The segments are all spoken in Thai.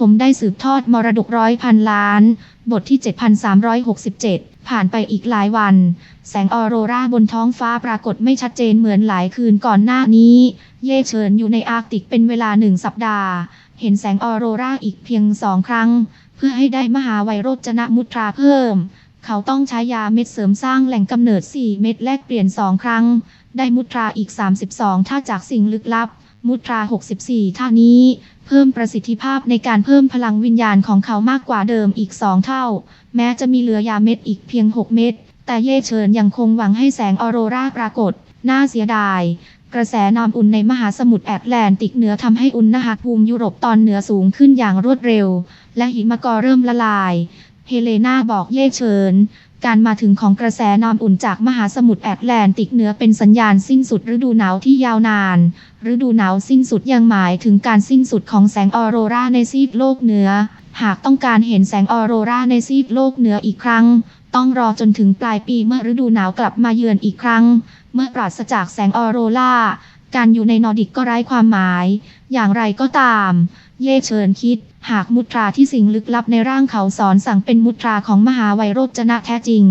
ผมได้สืบทอดมรดกร้อยพันล้าน บทที่ 7367 ผ่านไปอีกหลายวัน แสงออโรราบนท้องฟ้าปรากฏไม่ชัดเจนเหมือนหลายคืนก่อนหน้านี้ เย่เฉินอยู่ในอาร์กติกเป็นเวลาหนึ่งสัปดาห์ เห็นแสงออโรราอีกเพียงสองครั้ง เพื่อให้ได้มหาไวโรจนะมุตราเพิ่ม เขาต้องใช้ยาเม็ดเสริมสร้างแหล่งกำเนิด 4 เม็ดแลกเปลี่ยน 2 ครั้ง ได้มุตราอีก 32ท่าจากสิ่งลึกลับมุตรา 64 ท่านี้ เพิ่มประสิทธิภาพในการเพิ่มพลังวิญญาณของเขามากกว่าเดิมอีก 2 เท่า แม้จะมีเหลือยาเม็ดอีกเพียง 6 เม็ดแต่เย่เฉินยังคงหวังให้แสงออโรราปรากฏ น่าเสียดาย กระแสน้ำอุ่นในมหาสมุทรแอตแลนติกเหนือทำให้อุณหภูมิยุโรปตอนเหนือสูงขึ้นอย่างรวดเร็ว และหิมะก็เริ่มละลาย เฮเลนาบอกเย่เฉิน การมาถึงของกระแสน้ำอุ่นจากมหาสมุทรแอตแลนติกเหนือเป็นสัญญาณสิ้นสุดฤดูหนาวที่ยาวนาน ฤดูหนาวสิ้นสุดยังหมายถึงการสิ้นสุดของแสงออโรราในซีกโลกเหนือ หากต้องการเห็นแสงออโรราในซีกโลกเหนืออีกครั้ง ต้องรอจนถึงปลายปีเมื่อฤดูหนาวกลับมาเยือนอีกครั้ง เมื่อปราศจากแสงออโรราการอยู่ในนอร์ดิกก็ไร้ความหมาย อย่างไรก็ตาม เย่เฉินคิด หากมุตราที่สิงลึกลับในร่างเขาสอนสั่งเป็นมุตราของมหาไวโรจนะแท้จริง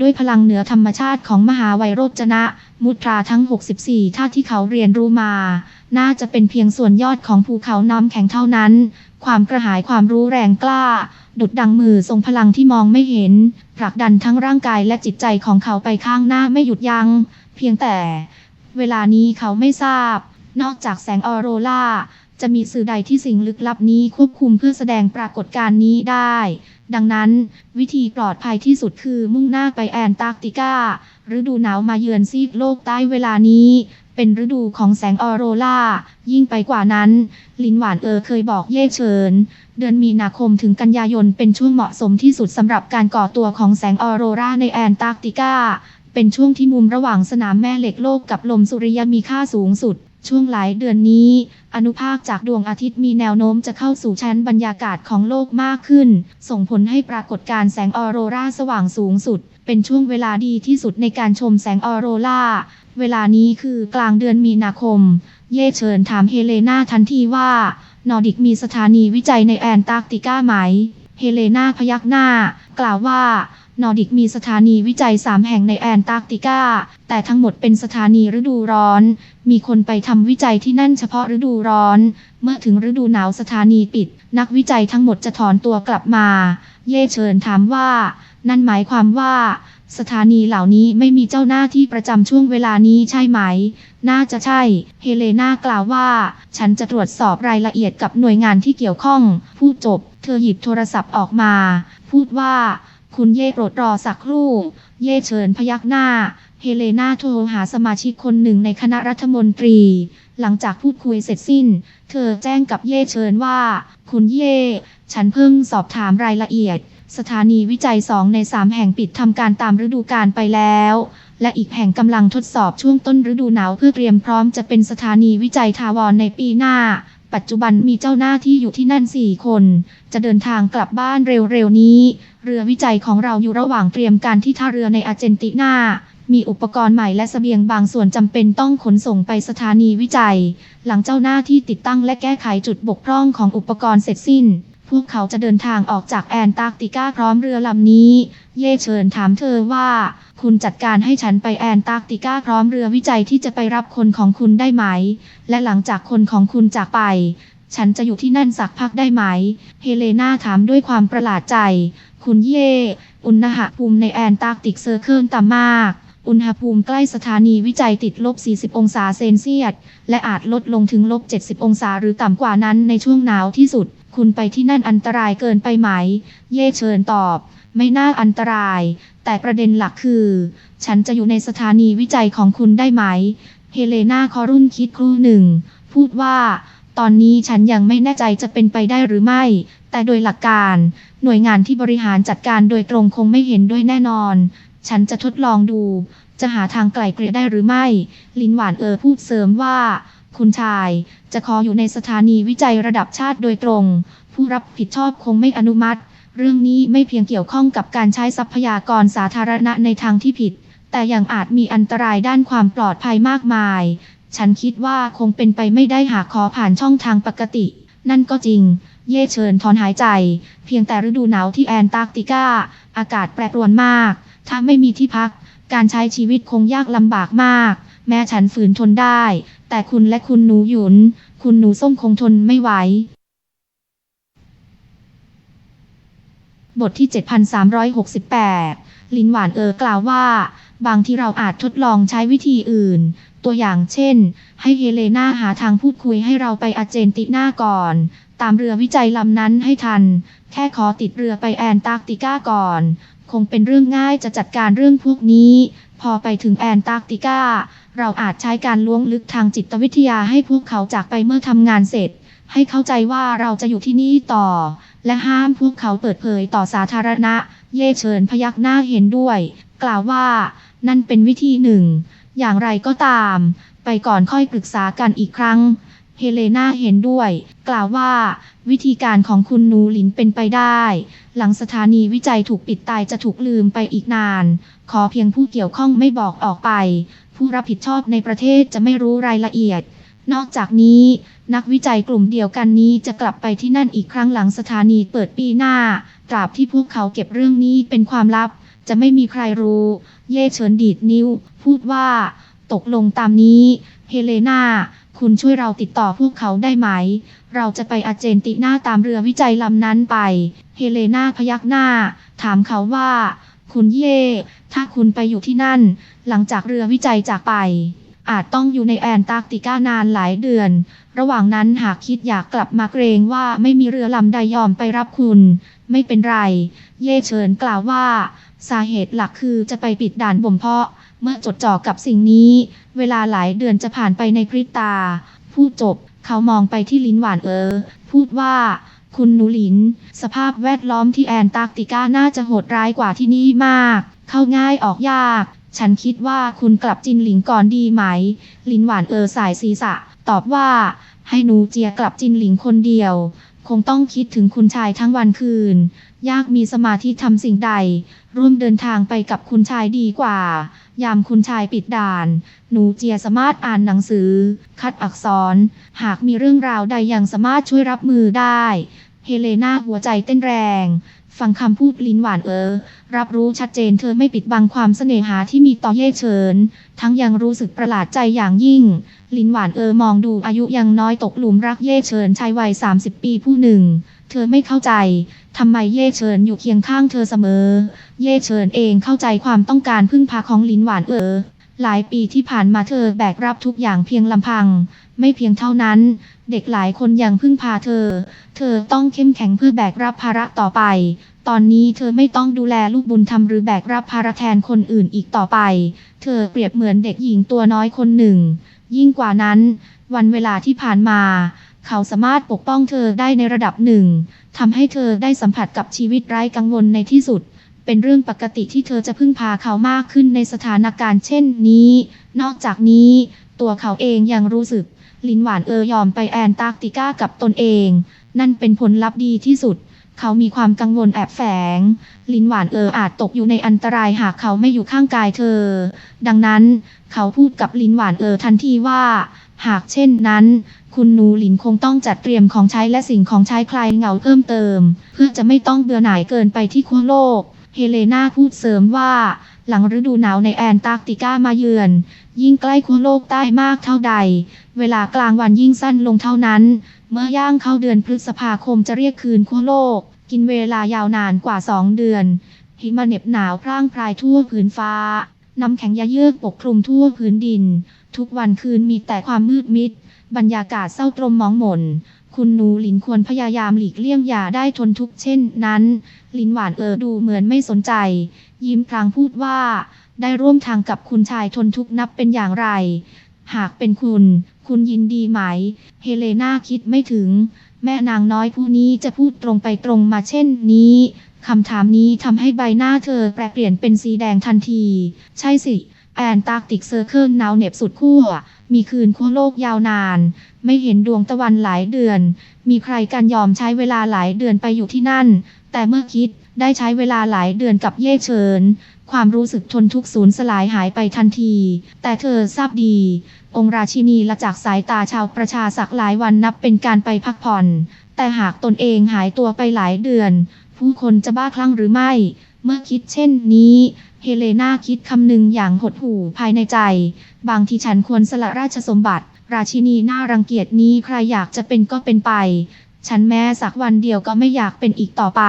ด้วยพลังเหนือธรรมชาติของมหาไวโรจนะ มุตราทั้ง 64 ท่าที่เขาเรียนรู้มา น่าจะเป็นเพียงส่วนยอดของภูเขาน้ำแข็งเท่านั้น ความกระหายความรู้แรงกล้า ดุดดังมือทรงพลังที่มองไม่เห็นผลักดันทั้งร่างกายและจิตใจของเขาไปข้างหน้าไม่หยุดยัง้งเพียงแต่ เวลานี้เขาไม่ทราบ นอกจากแสงออโรราจะมีสื่อใดที่สิ่งลึกลับนี้ควบคุมเพื่อแสดงปรากฏการณ์นี้ได้ ดังนั้น วิธีปลอดภัยที่สุดคือมุ่งหน้าไปแอนตาร์กติกาฤดูหนาวมาเยือนซีกโลกใต้เวลานี้ เป็นฤดูของแสงออโรรายิ่งไปกว่านั้น ลินหวานเออเคยบอกเย่เฉิน เดือนมีนาคมถึงกันยายนเป็นช่วงเหมาะสมที่สุดสำหรับการก่อตัวของแสงออโรราในแอนตาร์กติกาเป็นช่วงที่มุมระหว่างสนามแม่เหล็กโลกกับลมสุริยมีค่าสูงสุด ช่วงหลายเดือนนี้ อนุภาคจากดวงอาทิตย์มีแนวโน้มจะเข้าสู่ชั้นบรรยากาศของโลกมากขึ้น ส่งผลให้ปรากฏการแสงออโรราสว่างสูงสุด เป็นช่วงเวลาดีที่สุดในการชมแสงออโรราเวลานี้คือกลางเดือนมีนาคม เย่เฉินถามเฮเลนาทันทีว่านอร์ดิกมีสถานีวิจัยในแอนตาร์กติกาไหม เฮเลนาพยักหน้า กล่าวว่า นอร์ดิกมีสถานีวิจัย 3 แห่งในแอนตาร์กติกา แต่ทั้งหมดเป็นสถานีฤดูร้อน มีคนไปทำวิจัยที่นั่นเฉพาะฤดูร้อน เมื่อถึงฤดูหนาวสถานีปิด นักวิจัยทั้งหมดจะถอนตัวกลับมา เย่เฉินถามว่า นั่นหมายความว่า สถานีเหล่านี้ไม่มีเจ้าหน้าที่ประจำช่วงเวลานี้ใช่ไหม น่าจะใช่ เฮเลนากล่าวว่า ฉันจะตรวจสอบรายละเอียดกับหน่วยงานที่เกี่ยวข้อง พูดจบ เธอหยิบโทรศัพท์ออกมา พูดว่า คุณเย่โปรดรอสักครู่ เย่เฉินพยักหน้า เฮเลนาโทรหาสมาชิกคนหนึ่งในคณะรัฐมนตรี หลังจากพูดคุยเสร็จสิ้น เธอแจ้งกับเย่เฉินว่า คุณเย่ ฉันเพิ่งสอบถามรายละเอียด สถานีวิจัย2ใน3แห่งปิดทำการตามฤดูกาลไปแล้ว และอีกแห่งกำลังทดสอบช่วงต้นฤดูหนาวเพื่อเตรียมพร้อมจะเป็นสถานีวิจัยทาวรในปีหน้าปัจจุบันมีเจ้าหน้าที่อยู่ที่นั่น 4 คน จะเดินทางกลับบ้านเร็วๆนี้ เรือวิจัยของเราอยู่ระหว่างเตรียมการที่ท่าเรือในอาร์เจนตินา มีอุปกรณ์ใหม่และเสบียงบางส่วนจำเป็นต้องขนส่งไปสถานีวิจัย หลังเจ้าหน้าที่ติดตั้งและแก้ไขจุดบกพร่องของอุปกรณ์เสร็จสิ้น พวกเขาจะเดินทางออกจากแอนตาร์กติกาพร้อมเรือลำนี้ เย่เฉินถามเธอว่า คุณจัดการให้ฉันไปแอนตาร์กติกาพร้อมเรือวิจัยที่จะไปรับคนของคุณได้ไหม และหลังจากคนของคุณจากไปฉันจะอยู่ที่นั่นสักพักได้ไหม เฮเลนาถามด้วยความประหลาดใจ คุณเย่ อุณหภูมิในแอนตาร์กติกเซอร์เคิลต่ำมาก อุณหภูมิใกล้สถานีวิจัยติดลบ 40 องศาเซนเซียส และอาจลดลงถึงลบ 70 องศาหรือต่ำกว่านั้นในช่วงหนาวที่สุด คุณไปที่นั่นอันตรายเกินไปไหม เย่เชิญตอบ ไม่น่าอันตราย แต่ประเด็นหลักคือ ฉันจะอยู่ในสถานีวิจัยของคุณได้ไหม เฮเลนาคอรุ่นคิดครู่หนึ่ง พูดว่า ตอนนี้ฉันยังไม่แน่ใจจะเป็นไปได้หรือไม่ แต่โดยหลักการ หน่วยงานที่บริหารจัดการโดยตรงคงไม่เห็นด้วยแน่นอน ฉันจะทดลองดู จะหาทางไกล่เกลี่ยได้หรือไม่ ลินหวานเออพูดเสริมว่า คุณชาย จะขออยู่ในสถานีวิจัยระดับชาติโดยตรง ผู้รับผิดชอบคงไม่อนุมัติ เรื่องนี้ไม่เพียงเกี่ยวข้องกับการใช้ทรัพยากรสาธารณะในทางที่ผิด แต่ยังอาจมีอันตรายด้านความปลอดภัยมากมาย ฉันคิดว่าคงเป็นไปไม่ได้หากขอผ่านช่องทางปกติ นั่นก็จริง เย่เชิญถอนหายใจ เพียงแต่ฤดูหนาวที่แอนตาร์กติกา อากาศแปรปรวนมาก ถ้าไม่มีที่พัก การใช้ชีวิตคงยากลำบากมาก แม้ฉันฝืนทนได้ แต่คุณและคุณหนูหยุน คุณหนูส้มคงทนไม่ไหว บทที่ 7368 ลินหวานเออกล่าวว่า บางที่เราอาจทดลองใช้วิธีอื่น ตัวอย่างเช่น ให้เฮเลนาหาทางพูดคุยให้เราไปอาเจนตินาก่อน ตามเรือวิจัยลำนั้นให้ทัน แค่ขอติดเรือไปแอนตาร์กติกาก่อน คงเป็นเรื่องง่ายจะจัดการเรื่องพวกนี้ พอไปถึงแอนตาร์กติกาเราอาจใช้การล้วงลึกทางจิตวิทยาให้พวกเขาจากไปเมื่อทำงานเสร็จ ให้เข้าใจว่าเราจะอยู่ที่นี่ต่อ และห้ามพวกเขาเปิดเผยต่อสาธารณะ เย่เฉินพยักหน้าเห็นด้วย กล่าวว่า นั่นเป็นวิธีหนึ่ง อย่างไรก็ตาม ไปก่อนค่อยปรึกษากันอีกครั้ง เฮเลนาเห็นด้วย กล่าวว่า วิธีการของคุณนูหลินเป็นไปได้ หลังสถานีวิจัยถูกปิดตายจะถูกลืมไปอีกนาน ขอเพียงผู้เกี่ยวข้องไม่บอกออกไป ผู้รับผิดชอบในประเทศจะไม่รู้รายละเอียด นอกจากนี้ นักวิจัยกลุ่มเดียวกันนี้จะกลับไปที่นั่นอีกครั้งหลังสถานีเปิดปีหน้า ตราบที่พวกเขาเก็บเรื่องนี้เป็นความลับ จะไม่มีใครรู้ เย่เฉินดีดนิ้ว พูดว่า ตกลงตามนี้ เฮเลนาคุณช่วยเราติดต่อพวกเขาได้ไหม เราจะไปอาเจนตินาตามเรือวิจัยลำนั้นไป เฮเลนาพยักหน้า ถามเขาว่า คุณเย่ ถ้าคุณไปอยู่ที่นั่น หลังจากเรือวิจัยจากไป อาจต้องอยู่ในแอนตาร์กติกานานหลายเดือน ระหว่างนั้นหากคิดอยากกลับมาเกรงว่าไม่มีเรือลำใดยอมไปรับคุณ ไม่เป็นไร เย่เฉินกล่าวว่า สาเหตุหลักคือจะไปปิดด่านบ่มเพาะ เมื่อจดจ่อกับสิ่งนี้ เวลาหลายเดือนจะผ่านไปในพริบตา พูดจบ เขามองไปที่ลิ้นหวานเออ พูดว่าคุณหนูหลิน สภาพแวดล้อมที่แอนตาร์กติกาน่าจะโหดร้ายกว่าที่นี่มาก เข้าง่ายออกยาก ฉันคิดว่าคุณกลับจินหลิงก่อนดีไหม ลินหวานเออสายศีรษะ ตอบว่า ให้หนูเจียกลับจินหลิงคนเดียว คงต้องคิดถึงคุณชายทั้งวันคืน ยากมีสมาธิทำสิ่งใด ร่วมเดินทางไปกับคุณชายดีกว่า ยามคุณชายปิดด่าน หนูเจียสามารถอ่านหนังสือ คัดอักษร หากมีเรื่องราวใดยังสามารถช่วยรับมือได้ เฮเลนาหัวใจเต้นแรง ฟังคำพูดลิ้นหวานเออ รับรู้ชัดเจนเธอไม่ปิดบังความเสน่หาที่มีต่อเย่เฉิน ทั้งยังรู้สึกประหลาดใจอย่างยิ่ง ลิ้นหวานเออมองดูอายุยังน้อยตกหลุมรักเย่เฉินชายวัย 30 ปีผู้หนึ่ง เธอไม่เข้าใจทำไมเย่เฉินอยู่เคียงข้างเธอเสมอ เย่เฉินเองเข้าใจความต้องการพึ่งพาของลิ้นหวานเออ หลายปีที่ผ่านมาเธอแบกรับทุกอย่างเพียงลำพัง ไม่เพียงเท่านั้น เด็กหลายคนยังพึ่งพาเธอ เธอต้องเข้มแข็งเพื่อแบกรับภาระต่อไป ตอนนี้เธอไม่ต้องดูแลลูกบุญธรรมหรือแบกรับภาระแทนคนอื่นอีกต่อไป เธอเปรียบเหมือนเด็กหญิงตัวน้อยคนหนึ่ง ยิ่งกว่านั้น วันเวลาที่ผ่านมา เขาสามารถปกป้องเธอได้ในระดับหนึ่งทำให้เธอได้สัมผัสกับชีวิตไร้กังวลในที่สุด เป็นเรื่องปกติที่เธอจะพึ่งพาเขามากขึ้นในสถานการณ์เช่นนี้ นอกจากนี้ ตัวเขาเองยังรู้สึก ลินหวานเออยอมไปแอนตาร์กติกากับตนเอง นั่นเป็นผลลัพธ์ดีที่สุด เขามีความกังวลแอบแฝง ลินหวานเอออาจตกอยู่ในอันตรายหากเขาไม่อยู่ข้างกายเธอ ดังนั้น เขาพูดกับลินหวานเออทันทีว่า หากเช่นนั้น คุณนูหลินคงต้องจัดเตรียมของใช้และสิ่งของใช้คลายเหงาเพิ่มเติม เพื่อจะไม่ต้องเบื่อหน่ายเกินไปที่ขั้วโลก เฮเลนาพูดเสริมว่า หลังฤดูหนาวในแอนตาร์กติกามาเยือน ยิ่งใกล้ขั้วโลกใต้มากเท่าใด เวลากลางวันยิ่งสั้นลงเท่านั้น เมื่อย่างเข้าเดือนพฤษภาคมจะเรียกคืนขั้วโลก กินเวลายาวนานกว่า 2 เดือน หิมะเหน็บหนาวพร่างพรายทั่วผืนฟ้า น้ำแข็งยะเยือกปกคลุมทั่วพื้นดิน ทุกวันคืนมีแต่ความมืดมิด บรรยากาศเศร้าตรมมองหม่น คุณหนูหลินควรพยายามหลีกเลี่ยงอย่าได้ทนทุกข์เช่นนั้นลินหวานเออดูเหมือนไม่สนใจ ยิ้มพลางพูดว่า ได้ร่วมทางกับคุณชายทนทุกข์นับเป็นอย่างไร หากเป็นคุณ คุณยินดีไหม เฮเลนาคิดไม่ถึง แม่นางน้อยผู้นี้จะพูดตรงไปตรงมาเช่นนี้ คำถามนี้ทำให้ใบหน้าเธอแปรเปลี่ยนเป็นสีแดงทันที ใช่สิ แอนตาร์กติกเซอร์เคิลหนาวเหน็บสุดขั้วมีคืนขั้วโลกยาวนาน ไม่เห็นดวงตะวันหลายเดือน มีใครกันยอมใช้เวลาหลายเดือนไปอยู่ที่นั่น แต่เมื่อคิดได้ใช้เวลาหลายเดือนกับเย่เฉิน ความรู้สึกทนทุกข์สูญสลายหายไปทันที แต่เธอทราบดี องราชินีละจากสายตาชาวประชาสักหลายวันนับเป็นการไปพักผ่อน แต่หากตนเองหายตัวไปหลายเดือน ผู้คนจะบ้าคลั่งหรือไม่ เมื่อคิดเช่นนี้เฮเลนาคิดคำหนึ่งอย่างหดหู่ภายในใจ บางทีฉันควรสละราชสมบัติ ราชินีน่ารังเกียจนี้ใครอยากจะเป็นก็เป็นไป ฉันแม้สักวันเดียวก็ไม่อยากเป็นอีกต่อไป